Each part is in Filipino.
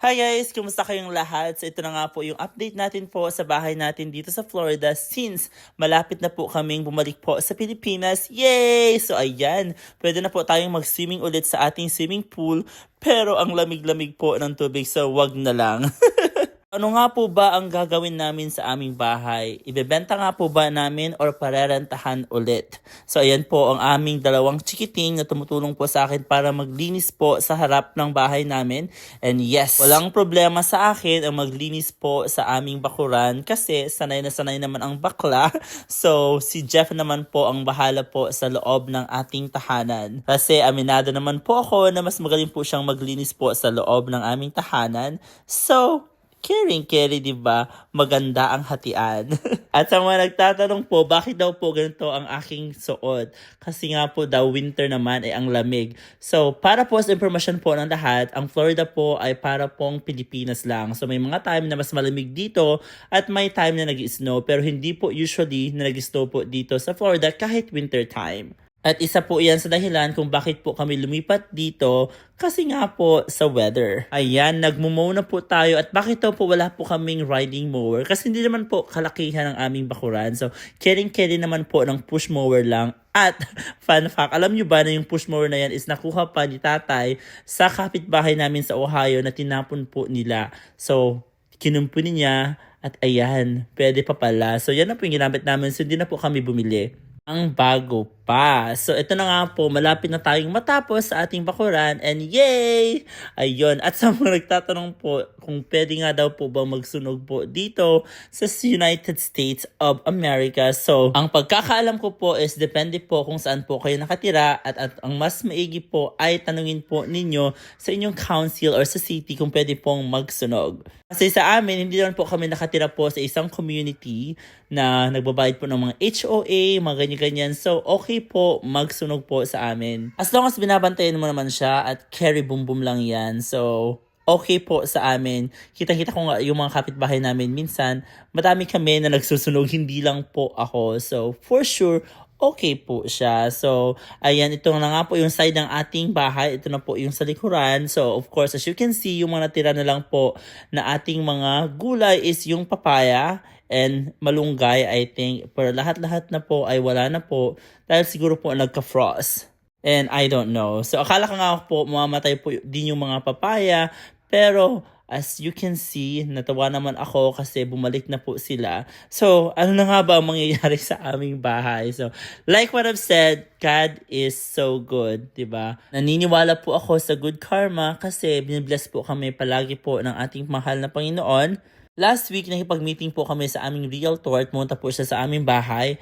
Hi guys! Kumusta kayong lahat? So ito na nga po yung update natin po sa bahay natin dito sa Florida since malapit na po kaming bumalik po sa Pilipinas. Yay! So ayan, pwede na po tayong mag-swimming ulit sa ating swimming pool pero ang lamig-lamig po ng tubig so wag na lang. Ano nga po ba ang gagawin namin sa aming bahay? Ibebenta nga po ba namin or parerentahan ulit? So ayan po ang aming dalawang chikiting na tumutulong po sa akin para maglinis po sa harap ng bahay namin. And yes, walang problema sa akin ang maglinis po sa aming bakuran kasi sanay na sanay naman ang bakla. So si Jeff naman po ang bahala po sa loob ng ating tahanan. Kasi aminado naman po ako na mas magaling po siyang maglinis po sa loob ng aming tahanan. So, Caring carry, di ba? Maganda ang hatian. At sa mga nagtatanong po, bakit daw po ganito ang aking suot? Kasi nga po daw winter naman ay ang lamig. So, para po sa information po ng lahat, ang Florida po ay para pong Pilipinas lang. So, may mga time na mas malamig dito at may time na nag-snow. Pero hindi po usually na nag-snow po dito sa Florida kahit winter time. At isa po iyan sa dahilan kung bakit po kami lumipat dito kasi nga po sa weather. Ayan, nagmumow na po tayo at bakit daw po wala po kaming riding mower? Kasi hindi naman po kalakihan ng aming bakuran. So, caring-carry naman po ng push mower lang. At, fun fact, alam nyo ba na yung push mower na yan is nakuha pa ni tatay sa kapitbahay namin sa Ohio na tinapon po nila. So, kinumpunin niya at ayan, pwede pa pala. So, yan na po yung ginamit namin. So, hindi na po kami bumili ang bago pa. So, ito na nga po, malapit na tayong matapos sa ating bakuran and yay! Ayun, at sa mga nagtatanong po kung pwede nga daw po ba magsunog po dito sa United States of America. So, ang pagkakaalam ko po is depende po kung saan po kayo nakatira at, at ang mas maigi po ay tanungin po ninyo sa inyong council or sa city kung pwede pong magsunog. Kasi sa amin, hindi naman po kami nakatira po sa isang community na nagbabayad po ng mga HOA, mga ganyan-ganyan. So, okay po magsunog po sa amin. As long as binabantayan mo naman siya at carry boom boom lang yan. So, okay po sa amin. Kita-kita ko nga yung mga kapitbahay namin. Minsan, madami kami na nagsusunog, hindi lang po ako. So, for sure, okay po siya. So, ayan, ito na nga po yung side ng ating bahay. Ito na po yung sa likuran. So, of course, as you can see, yung mga natira na lang po na ating mga gulay is yung papaya and malunggay, I think. Pero lahat-lahat na po ay wala na po dahil siguro po nagka-frost. And I don't know. So, akala ka nga po, mamamatay po din yung mga papaya. Pero, as you can see, natawa naman ako kasi bumalik na po sila. So, ano na nga ba ang mangyayari sa aming bahay? So, like what I've said, God is so good, 'di ba? Naniniwala po ako sa good karma kasi binibless po kami palagi po ng ating mahal na Panginoon. Last week, nakipag-meeting po kami sa aming realtor at pumunta po siya sa aming bahay.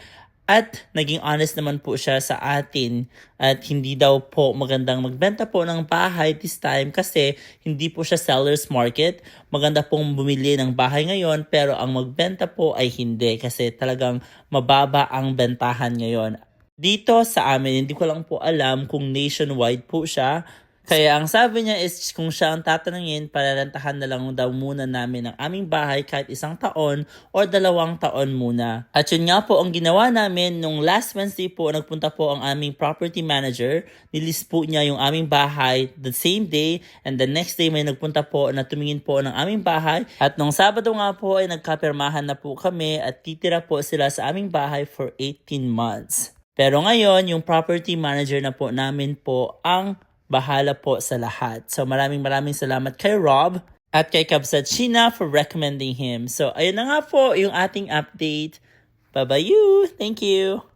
At naging honest naman po siya sa atin at hindi daw po magandang magbenta po ng bahay this time kasi hindi po siya seller's market. Maganda pong bumili ng bahay ngayon pero ang magbenta po ay hindi kasi talagang mababa ang bentahan ngayon. Dito sa amin, hindi ko lang po alam kung nationwide po siya kaya ang sabi niya is kung siya ang tatanungin, pararentahan na lang daw muna namin ang aming bahay kahit isang taon or dalawang taon muna. At yun nga po ang ginawa namin nung last Wednesday po, nagpunta po ang aming property manager. Nilist po niya yung aming bahay the same day and the next day may nagpunta po na tumingin po ng aming bahay. At nung Sabado nga po ay nagkapirmahan na po kami at titira po sila sa aming bahay for 18 months. Pero ngayon, yung property manager na po namin po ang bahala po sa lahat. So maraming maraming salamat kay Rob at kay Kabsat China for recommending him. So ayun na nga po yung ating update. Bye-bye you. Thank you.